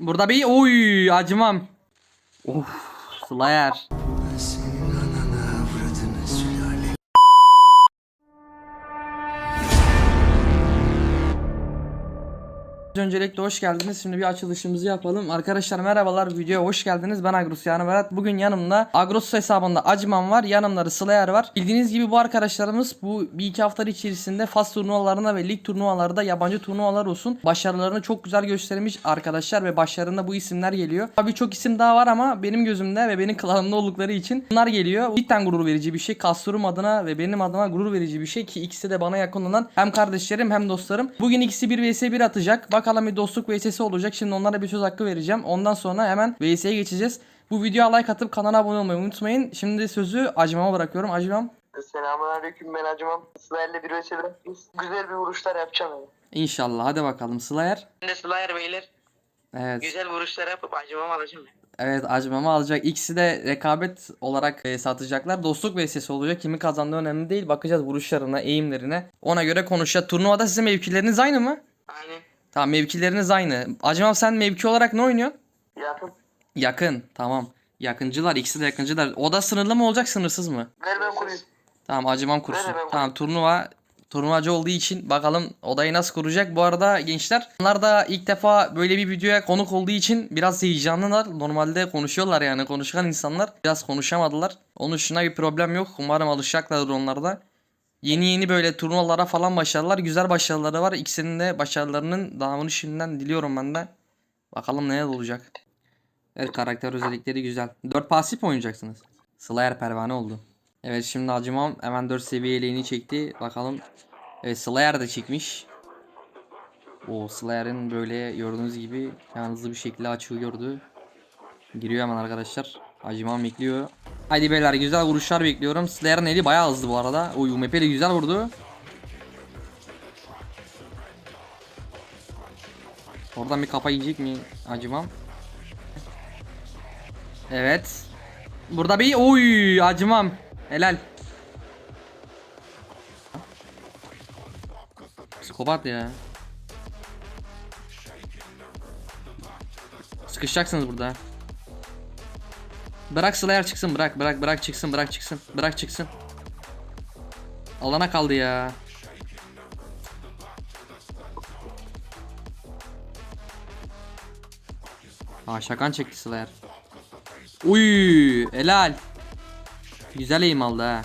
Burada bir oy acımam. Of Slayer. Öncelikle hoş geldiniz. Şimdi bir açılışımızı yapalım. Arkadaşlar merhabalar. Videoya hoş geldiniz. Ben Agros yani Berat. Bugün yanımda Agros hesabında Acıman var. Yanımda da Slayer var. Bildiğiniz gibi bu arkadaşlarımız bu bir iki hafta içerisinde fast turnuvalarına ve lig turnuvalarda yabancı turnuvalar olsun. Başarılarını çok güzel göstermiş arkadaşlar ve başlarında bu isimler geliyor. Tabii çok isim daha var ama benim gözümde ve benim klanımda oldukları için bunlar geliyor. Cidden gurur verici bir şey. Kasturum adına ve benim adıma gurur verici bir şey ki ikisi de bana yakın olan hem kardeşlerim hem dostlarım. Bugün ikisi 1 vs 1 atacak. Bakalım bir dostluk vs'si olacak. Şimdi onlara bir söz hakkı vereceğim. Ondan sonra hemen vs'ye geçeceğiz. Bu videoya like atıp kanala abone olmayı unutmayın. Şimdi sözü Acımam'a bırakıyorum. Acımam. Selamünaleyküm ben Acımam. Sıla'yla bir ölçü Güzel bir vuruşlar yapacağım yani. İnşallah. Hadi bakalım Slayer. Ben de Sıla'yla beyler Evet. güzel vuruşlar yapıp Acımam alacağım. yani. Evet acımamı alacak. İkisi de rekabet olarak e, satacaklar. Dostluk vs olacak. Kimi kazandığı önemli değil. Bakacağız vuruşlarına, eğimlerine. Ona göre konuşacağız. Turnuvada sizin mevkileriniz aynı mı? Aynen. Tamam mevkileriniz aynı. Acımam sen mevki olarak ne oynuyorsun? Yakın. Yakın. Tamam. Yakıncılar. ikisi de yakıncılar. Oda sınırlı mı olacak sınırsız mı? Ver ben kurayım. Tamam acımam kursun. Ver, ben Tamam turnuva turnuvacı olduğu için bakalım odayı nasıl kuracak. Bu arada gençler onlar da ilk defa böyle bir videoya konuk olduğu için biraz heyecanlılar. Normalde konuşuyorlar yani konuşan insanlar biraz konuşamadılar. Onun dışında bir problem yok. Umarım alışacaklardır onlar da. Yeni yeni böyle turnuvalara falan başarılar. Güzel başarıları var. İkisinin de başarılarının devamını şimdiden diliyorum ben de. Bakalım neler olacak. Evet karakter özellikleri güzel. 4 pasif oynayacaksınız? Slayer pervane oldu. Evet şimdi acımam hemen 4 seviye eleğini çekti. Bakalım. Evet Slayer de çekmiş. O Slayer'in böyle gördüğünüz gibi yani hızlı bir şekilde açığı gördü. Giriyor hemen arkadaşlar. Acımam bekliyor. Haydi beyler güzel vuruşlar bekliyorum. Slayer'in eli bayağı hızlı bu arada. O UMP de güzel vurdu. Oradan bir kafa yiyecek mi acımam? Evet. Burada bir oy acımam. Helal. Psikopat ya. Sıkışacaksınız burada. Bırak Slayer çıksın bırak bırak bırak çıksın bırak çıksın bırak çıksın. Alana kaldı ya. Aa şakan çekti Slayer. Uy helal. Güzel eğim aldı ha.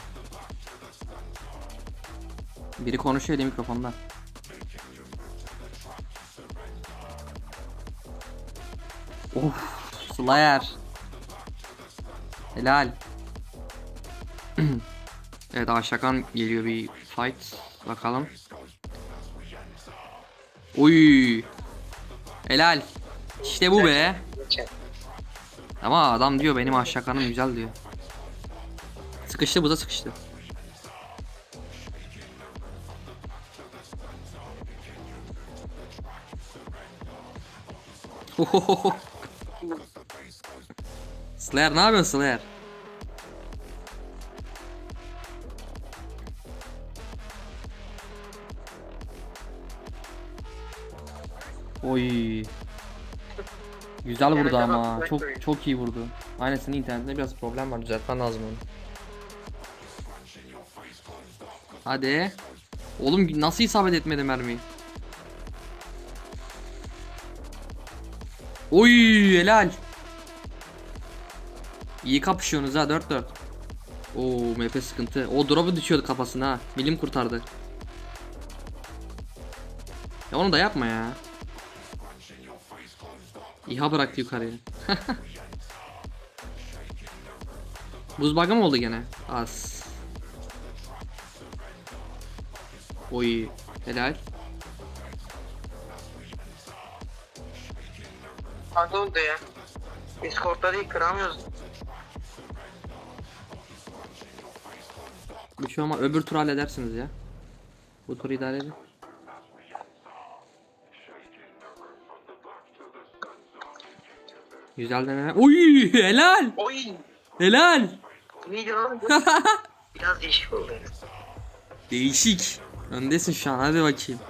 Biri konuşuyor öyle mikrofonda. Of Slayer. Helal. evet Aşakan geliyor bir fight. Bakalım. Uy. Helal. İşte bu be. Ama adam diyor benim Aşakan'ım güzel diyor. Sıkıştı bu da sıkıştı. Ohohoho. Slayer ne yapıyorsun Slayer? Oy. Güzel vurdu ama. Çok çok iyi vurdu. Aynen senin internetinde biraz problem var. Düzeltmen lazım onu. Hadi. Oğlum nasıl isabet etmedi mermiyi? Oy helal. İyi kapışıyorsunuz ha 4-4. Oo MP sıkıntı. O drop'u düşüyordu kafasına ha. Milim kurtardı. Ya onu da yapma ya. İHA bıraktı yukarıya. Buz bug'ı mı oldu gene? Az. Oy helal. Oldu ya. Discord'da değil kıramıyoruz. Bir şey ama öbür tur halledersiniz ya. Bu turu idare edin. Güzel deneme. Oy helal. Oy. Helal. Neydi lan bu? Biraz değişik oldu. Değişik. Öndesin şu an hadi bakayım.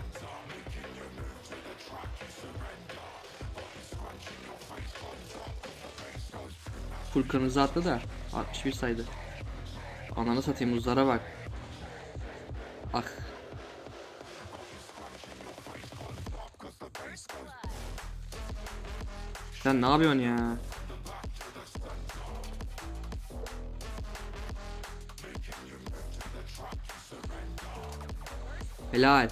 Full kırmızı attı da 61 saydı. Ananı satayım uzlara bak. Bak. Sen ne yapıyorsun ya? Helal.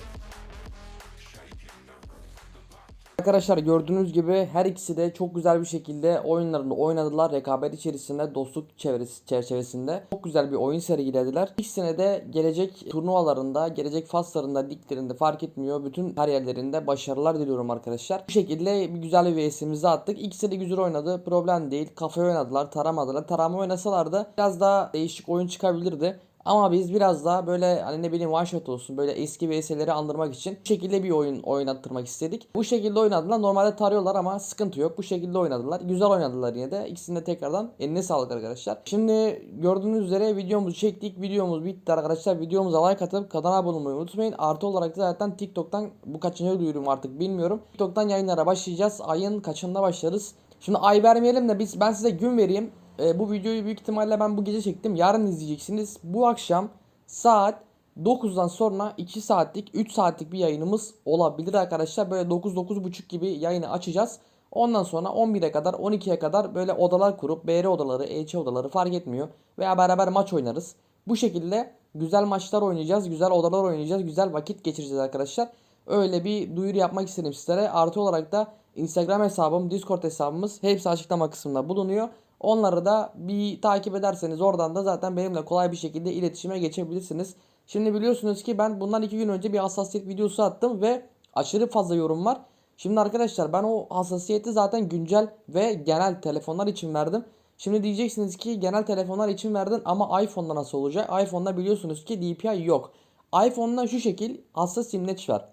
Arkadaşlar gördüğünüz gibi her ikisi de çok güzel bir şekilde oyunlarını oynadılar. Rekabet içerisinde, dostluk çevresi, çerçevesinde çok güzel bir oyun sergilediler. İkisine de gelecek turnuvalarında, gelecek faslarında, liglerinde fark etmiyor. Bütün her yerlerinde başarılar diliyorum arkadaşlar. Bu şekilde bir güzel bir VS'imizi attık. İkisi de güzel oynadı. Problem değil. Kafaya oynadılar, taramadılar. Tarama oynasalardı biraz daha değişik oyun çıkabilirdi. Ama biz biraz daha böyle hani ne bileyim one shot olsun böyle eski VS'leri andırmak için bu şekilde bir oyun oynattırmak istedik. Bu şekilde oynadılar. Normalde tarıyorlar ama sıkıntı yok. Bu şekilde oynadılar. Güzel oynadılar yine de. İkisini de tekrardan eline sağlık arkadaşlar. Şimdi gördüğünüz üzere videomuzu çektik. Videomuz bitti arkadaşlar. Videomuza like atıp kanala abone olmayı unutmayın. Artı olarak da zaten TikTok'tan bu kaçıncı duyurum artık bilmiyorum. TikTok'tan yayınlara başlayacağız. Ayın kaçında başlarız? Şimdi ay vermeyelim de biz ben size gün vereyim. E, bu videoyu büyük ihtimalle ben bu gece çektim. Yarın izleyeceksiniz. Bu akşam saat 9'dan sonra 2 saatlik 3 saatlik bir yayınımız olabilir arkadaşlar. Böyle 9-9.30 gibi yayını açacağız. Ondan sonra 11'e kadar 12'ye kadar böyle odalar kurup BR odaları, EC odaları fark etmiyor. Veya beraber maç oynarız. Bu şekilde güzel maçlar oynayacağız. Güzel odalar oynayacağız. Güzel vakit geçireceğiz arkadaşlar. Öyle bir duyuru yapmak istedim sizlere. Artı olarak da Instagram hesabım, Discord hesabımız hepsi açıklama kısmında bulunuyor. Onları da bir takip ederseniz oradan da zaten benimle kolay bir şekilde iletişime geçebilirsiniz. Şimdi biliyorsunuz ki ben bundan iki gün önce bir hassasiyet videosu attım ve aşırı fazla yorum var. Şimdi arkadaşlar ben o hassasiyeti zaten güncel ve genel telefonlar için verdim. Şimdi diyeceksiniz ki genel telefonlar için verdin ama iPhone'da nasıl olacak? iPhone'da biliyorsunuz ki DPI yok. iPhone'da şu şekil hassas imleç var.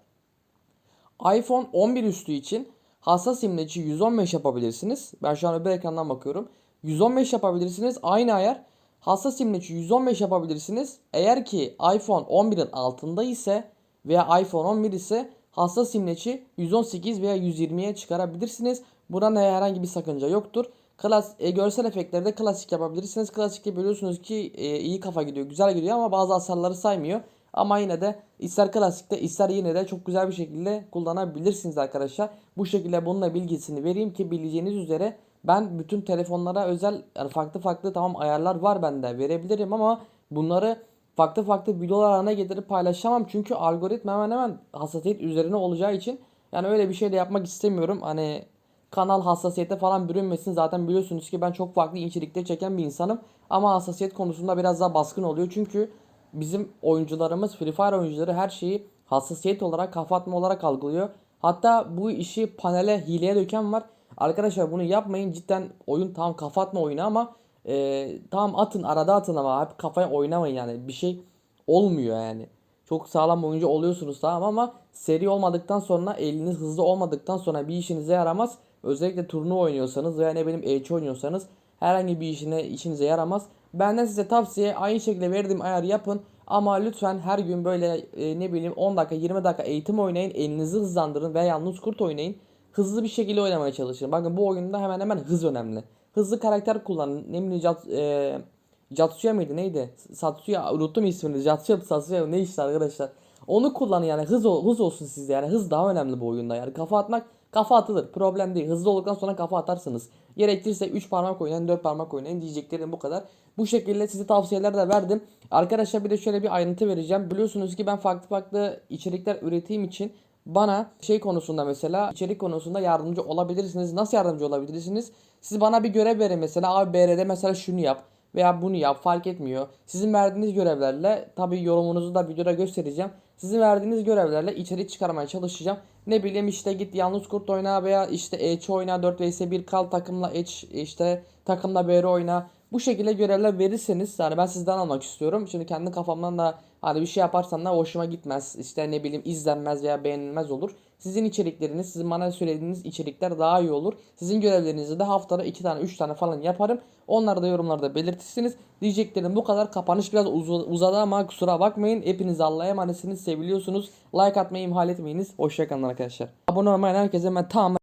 iPhone 11 üstü için hassas imleci 115 yapabilirsiniz. Ben şu an öbür ekrandan bakıyorum. 115 yapabilirsiniz. Aynı ayar. Hassas imleci 115 yapabilirsiniz. Eğer ki iPhone 11'in altında ise veya iPhone 11 ise hassas imleci 118 veya 120'ye çıkarabilirsiniz. Buna herhangi bir sakınca yoktur. Klas, e, görsel efektleri klasik yapabilirsiniz. Klasikte biliyorsunuz ki e, iyi kafa gidiyor, güzel gidiyor ama bazı hasarları saymıyor. Ama yine de ister klasikte ister yine de çok güzel bir şekilde kullanabilirsiniz arkadaşlar. Bu şekilde bununla bilgisini vereyim ki bileceğiniz üzere ben bütün telefonlara özel yani farklı farklı tamam ayarlar var bende verebilirim ama bunları farklı farklı videolar haline getirip paylaşamam. Çünkü algoritma hemen hemen hassasiyet üzerine olacağı için yani öyle bir şey de yapmak istemiyorum. Hani kanal hassasiyete falan bürünmesin. Zaten biliyorsunuz ki ben çok farklı içerikler çeken bir insanım. Ama hassasiyet konusunda biraz daha baskın oluyor. Çünkü bizim oyuncularımız Free Fire oyuncuları her şeyi hassasiyet olarak kafa atma olarak algılıyor. Hatta bu işi panele hileye döken var. Arkadaşlar bunu yapmayın. Cidden oyun tam kafa atma oyunu ama e, tamam atın arada atın ama hep kafaya oynamayın yani. Bir şey olmuyor yani. Çok sağlam oyuncu oluyorsunuz tamam ama seri olmadıktan sonra eliniz hızlı olmadıktan sonra bir işinize yaramaz. Özellikle turnuva oynuyorsanız veya ne benim EC oynuyorsanız herhangi bir işine işinize yaramaz. Benden size tavsiye aynı şekilde verdiğim ayarı yapın. Ama lütfen her gün böyle e, ne bileyim 10 dakika 20 dakika eğitim oynayın. Elinizi hızlandırın veya yalnız kurt oynayın. Hızlı bir şekilde oynamaya çalışın. Bakın bu oyunda hemen hemen hız önemli. Hızlı karakter kullanın. Ne bileyim Jat, e, Jatsuya mıydı neydi? Satsuya unuttum ismini. Jatsuya Satsuya ne işte arkadaşlar. Onu kullanın yani hız, hız olsun sizde yani hız daha önemli bu oyunda yani kafa atmak kafa atılır problem değil hızlı olduktan sonra kafa atarsınız gerekirse 3 parmak oynayın 4 parmak oynayın diyeceklerim bu kadar bu şekilde size tavsiyeler de verdim arkadaşlar bir de şöyle bir ayrıntı vereceğim biliyorsunuz ki ben farklı farklı içerikler ürettiğim için bana şey konusunda mesela içerik konusunda yardımcı olabilirsiniz nasıl yardımcı olabilirsiniz siz bana bir görev verin mesela abi BR'de mesela şunu yap veya bunu yap fark etmiyor. Sizin verdiğiniz görevlerle tabi yorumunuzu da videoda göstereceğim. Sizin verdiğiniz görevlerle içerik çıkarmaya çalışacağım. Ne bileyim işte git yalnız kurt oyna veya işte EÇ oyna 4 vs 1 kal takımla EÇ işte takımla BR oyna. Bu şekilde görevler verirseniz yani ben sizden almak istiyorum. Şimdi kendi kafamdan da hani bir şey yaparsam da hoşuma gitmez. İşte ne bileyim izlenmez veya beğenilmez olur. Sizin içerikleriniz, sizin bana söylediğiniz içerikler daha iyi olur. Sizin görevlerinizi de haftada 2 tane 3 tane falan yaparım. Onları da yorumlarda belirtirsiniz. Diyeceklerim bu kadar. Kapanış biraz uz- uzadı ama kusura bakmayın. Hepiniz Allah'a emanetsiniz, seviliyorsunuz. Like atmayı ihmal etmeyiniz. Hoşçakalın arkadaşlar. Abone olmayan herkese ben tamamen